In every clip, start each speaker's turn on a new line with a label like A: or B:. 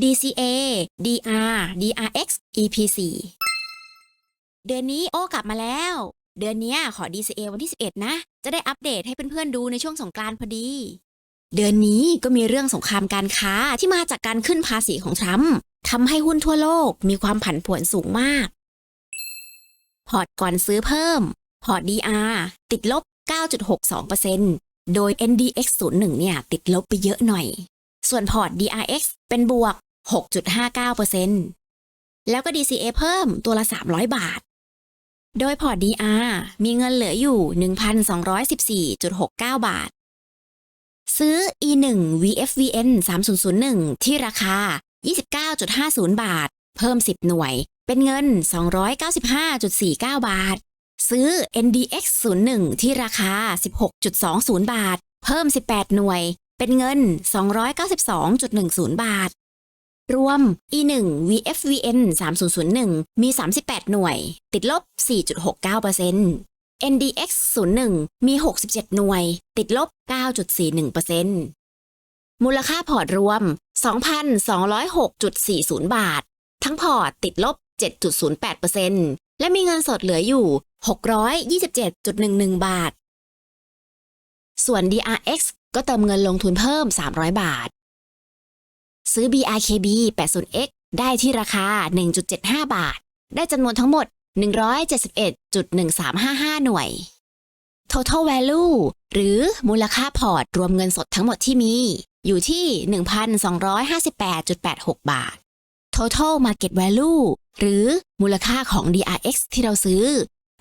A: DCA DR DRX EP4 เดือนนี้โอกลับมาแล้ว เดือนนี้ขอ DCA วันที่ 11 นะ จะได้อัปเดตให้เพื่อนๆดูในช่วงสงกรานต์พอดี เดือนนี้ก็มีเรื่องสงครามการค้าที่มาจากการขึ้นภาษีของทรัมป์ทำให้หุ้นทั่วโลกมีความผันผวนสูงมาก พอร์ตก่อนซื้อเพิ่ม พอร์ต DR ติดลบ 9.62%โดย NDX 01 เนี่ยติดลบไปเยอะหน่อย ส่วนพอร์ต DRX เป็นบวก 6.59%แล้วก็ DCA เพิ่มตัวละ 300 บาท โดยพอร์ต DR มีเงินเหลืออยู่ 1,214.69 บาท ซื้อ E1 VFVN 3001 ที่ราคา 29.50 บาท เพิ่ม 10 หน่วย เป็นเงิน 295.49 บาท ซื้อ NDX 01ที่ราคา 16.20 บาท เพิ่ม 18 หน่วย เป็นเงิน 292.10 บาท รวม E1 VFVN 3001 มี 38 หน่วย ติดลบ 4.69% NDX 01 มี 67 หน่วย ติดลบ 9.41%มูลค่าพอร์ตรวม 2,206.40 บาท ทั้งพอร์ตติดลบ 7.08%และมีเงินสดเหลืออยู่ 627.11 บาทส่วน DRX ก็เติมเงินลงทุนเพิ่ม 300 บาท ซื้อ BRKB 80X ได้ที่ราคา 1.75 บาท ได้จำนวนทั้งหมด 171.1355 หน่วย Total Value หรือมูลค่าพอร์ตรวมเงินสดทั้งหมดที่มี อยู่ที่ 1,258.86 บาท Total Market Value หรือมูลค่าของ DRX ที่เราซื้อ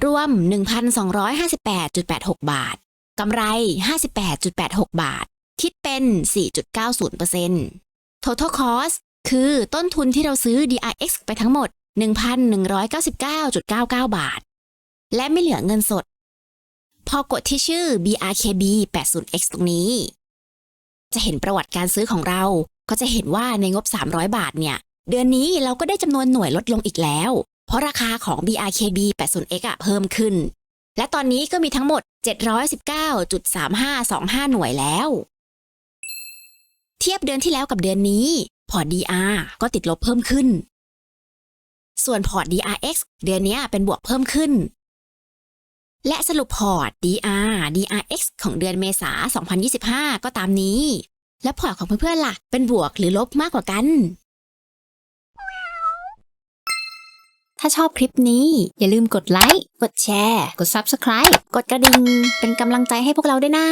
A: รวม 1,258.86 บาท กำไร 58.86 บาท คิดเป็น 4.90% Total Cost คือต้นทุนที่เราซื้อ DRX ไปทั้งหมด 1,199.99 บาท และไม่เหลือเงินสด พอกดที่ชื่อ BRKB 80X ตรงนี้ จะเห็นประวัติการซื้อของเรา ก็จะเห็นว่าในงบ 300 บาทเนี่ย เดือนนี้เราก็ได้จำนวนหน่วยลดลงอีกแล้ว เพราะราคาของ BRKB 80X อะเพิ่มขึ้น และตอนนี้ก็มีทั้งหมด 719.3525 หน่วยแล้ว เทียบเดือนที่แล้วกับเดือนนี้ พอร์ต DR ก็ติดลบเพิ่มขึ้น ส่วนพอร์ต DRX เดือนนี้เป็นบวกเพิ่มขึ้น และสรุปพอร์ต DR DRX ของเดือนเมษา 2025 ก็ตามนี้ และพอร์ตของเพื่อนๆล่ะ เป็นบวกหรือลบมากกว่ากัน ถ้าชอบคลิปนี้ อย่าลืมกดไลค์ กดแชร์ กด Subscribe กดกระดิ่ง เป็นกำลังใจให้พวกเราด้วยนะ